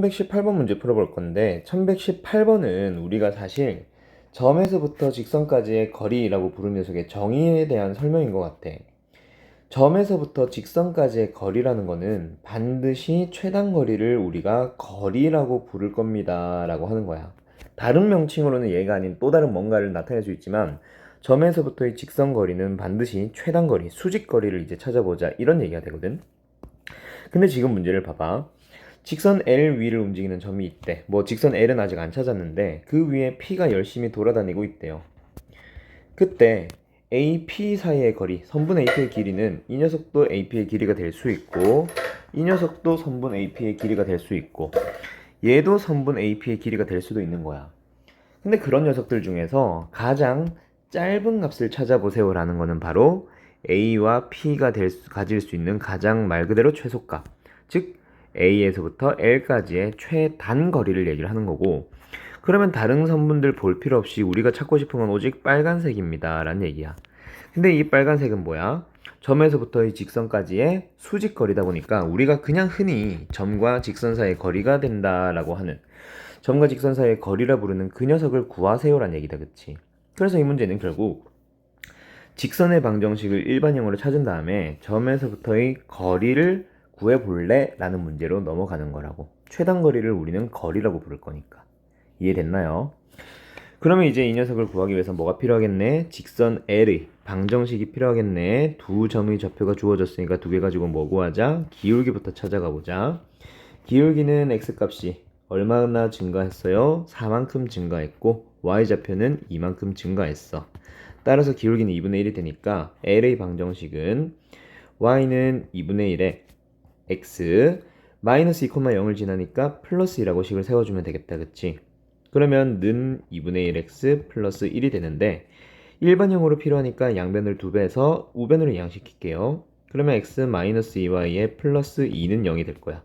1118번 문제 풀어볼 건데 1118번은 우리가 사실 점에서부터 직선까지의 거리라고 부른 녀석의 정의에 대한 설명인 것 같아. 점에서부터 직선까지의 거리라는 거는 반드시 최단 거리를 우리가 거리라고 부를 겁니다. 라고 하는 거야. 다른 명칭으로는 얘가 아닌 또 다른 뭔가를 나타낼 수 있지만 점에서부터의 직선 거리는 반드시 최단 거리, 수직 거리를 이제 찾아보자. 이런 얘기가 되거든. 근데 지금 문제를 봐봐. 직선 L 위를 움직이는 점이 있대. 뭐 직선 L은 아직 안 찾았는데 그 위에 P가 열심히 돌아다니고 있대요. 그때 AP 사이의 거리, 선분 AP의 길이는 이 녀석도 AP의 길이가 될 수 있고 이 녀석도 선분 AP의 길이가 될 수 있고 얘도 선분 AP의 길이가 될 수도 있는 거야. 근데 그런 녀석들 중에서 가장 짧은 값을 찾아보세요라는 거는 바로 A와 P가 될 수, 가질 수 있는 가장 말 그대로 최소값. 즉 A에서부터 L까지의 최단 거리를 얘기를 하는 거고 그러면 다른 선분들 볼 필요 없이 우리가 찾고 싶은 건 오직 빨간색입니다 라는 얘기야 근데 이 빨간색은 뭐야? 점에서부터 이 직선까지의 수직 거리다 보니까 우리가 그냥 흔히 점과 직선 사이의 거리가 된다라고 하는 점과 직선 사이의 거리라 부르는 그 녀석을 구하세요라는 얘기다 그치? 그래서 이 문제는 결국 직선의 방정식을 일반형으로 찾은 다음에 점에서부터의 거리를 구해볼래? 라는 문제로 넘어가는 거라고. 최단 거리를 우리는 거리라고 부를 거니까. 이해됐나요? 그러면 이제 이 녀석을 구하기 위해서 뭐가 필요하겠네? 직선 L의 방정식이 필요하겠네. 두 점의 좌표가 주어졌으니까 두 개 가지고 뭐 구하자? 기울기부터 찾아가 보자. 기울기는 x값이 얼마나 증가했어요? 4만큼 증가했고 y좌표는 2만큼 증가했어. 따라서 기울기는 2분의 1이 되니까 L의 방정식은 y는 2분의 1에 x 마이너스 2,0을 지나니까 플러스 2라고 식을 세워주면 되겠다 그치? 그러면 는 2분의 1x 플러스 1이 되는데 일반형으로 필요하니까 양변을 두 배해서 우변으로 이항시킬게요 그러면 x 마이너스 2y에 플러스 2는 0이 될 거야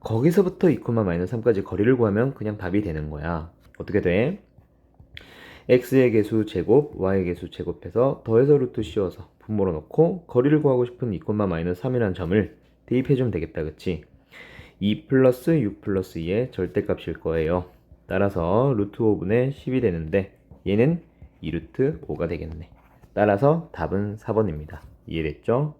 거기서부터 2, 마이너스 3까지 거리를 구하면 그냥 답이 되는 거야 어떻게 돼? x의 개수 제곱, y의 개수 제곱해서 더해서 루트 씌워서 분모로 넣고 거리를 구하고 싶은 2, 마이너스 3이라는 점을 대입해주면 되겠다 그치? 2 플러스 6 플러스 2의 절대값일 거예요. 따라서 루트 5분의 10이 되는데 얘는 2루트 5가 되겠네. 따라서 답은 4번입니다. 이해됐죠?